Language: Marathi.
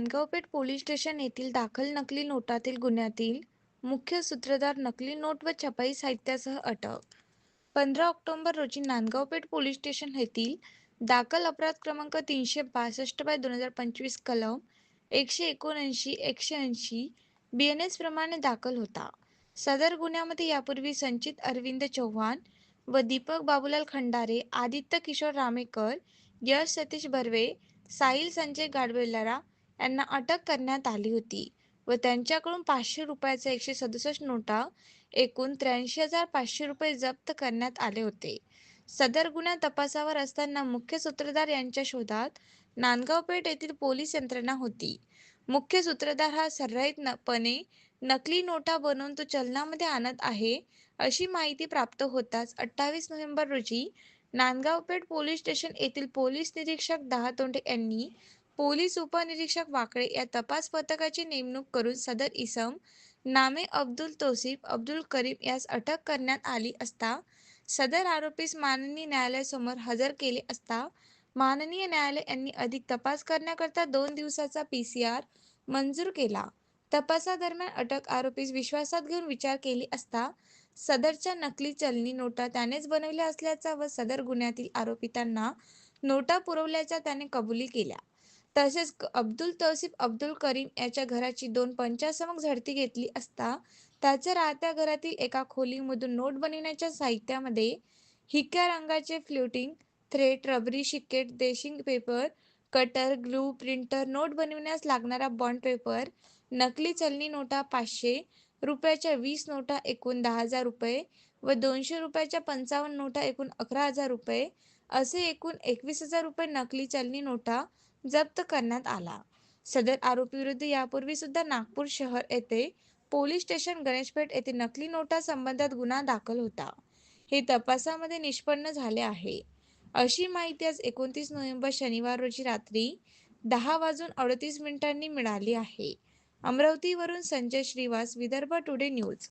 नांदगावपेठ पोलीस स्टेशन येथील दाखल नकली नोटातील गुन्ह्यातील मुख्य सूत्रधार नकली नोट व छपाई साहित्यासह अटक. पंधरा ऑक्टोबर रोजी नांदगावपेठ पोलीस स्टेशन येथील दाखल अपराध क्रमांक तीनशे बासष्ट बाय दोन हजार पंचवीस कलम एकशे एकोणऐंशी एकशे ऐंशी बी एन एस प्रमाणे दाखल होता. सदर गुन्ह्यामध्ये यापूर्वी संचित अरविंद चव्हाण व दीपक बाबूलाल खंडारे आदित्य किशोर रामेकर यश सतीश बर्वे साहिल संजय गाडबेलारा यांना अटक करण्यात आली होती व त्यांच्याकडून पाचशे रुपयाचा एकशे सदुसष्ट नोटा एकूण त्र्याऐंशी हजार पाचशे रुपये जप्त करण्यात आले होते. सदर गुन्हा तपासावर असताना मुख्य सूत्रधार यांच्या शोधात नांदगाव पेठ येथील पोलीस यंत्रणा होती. मुख्य सूत्रधार हा सर्राईतपणे नकली नोटा बनवून तो चलनामध्ये आणत आहे अशी माहिती प्राप्त होताच अठ्ठावीस नोव्हेंबर रोजी नांदगाव पेठ पोलीस स्टेशन येथील पोलीस निरीक्षक दहातोंडे यांनी पोलीस उपनिरीक्षक वाकळे या तपास पथकाची नेमणूक करून सदर इसम नामे अब्दुल तोसिफ अब्दुल करीम यास अटक करण्यात आली असता सदर आरोपीस माननीय न्यायालयासमोर हजर केले असता माननीय न्यायालय यांनी अधिक तपास करण्याकरता दोन दिवसाचा पी सी आर मंजूर केला. तपासादरम्यान अटक आरोपीस विश्वासात घेऊन विचार केली असता सदरच्या नकली चलनी नोटा त्यानेच बनवल्या असल्याचा व सदर गुन्ह्यातील आरोपी त्यांना नोटा पुरवल्याच्या त्याने कबुली केल्या. तसेच अब्दुल तौसिफ अब्दुल करीम याच्या घराची दोन पंचासमक झडती घेतली असता त्याच्या राहत्या घरातील एका खोलीमधून नोट बनविण्याच्या साहित्यामध्ये हिक्या रंगाचे फ्ल्युटिंग थ्रेट रबरी शिक्केट Deshing paper cutter glue printer note बनविण्यास लागणारा बॉन्ड पेपर नकली चलनी नोटा पाचशे रुपयाच्या वीस नोटा एकूण दहा हजार रुपये व दोनशे रुपयाच्या पंचावन्न नोटा एकूण अकरा हजार रुपये असे एकूण एकवीस हजार रुपये नकली चलनी नोटा जप्त करण्यात आला. सदर आरोपीविरुद्ध यापूर्वी सुद्धा नागपूर शहर येथे पोलीस स्टेशन गणेशपेठ येथे नकली नोटा संबंधात गुन्हा दाखल होता. हे तपासामध्ये निष्पन्न झाले आहे. अशी माहिती आज एकोणतीस नोव्हेंबर शनिवार रोजी रात्री दहा वाजून अडतीस मिनिटांनी मिळाली आहे. अमरावतीवरून संजय श्रीवास विदर्भ टुडे न्यूज.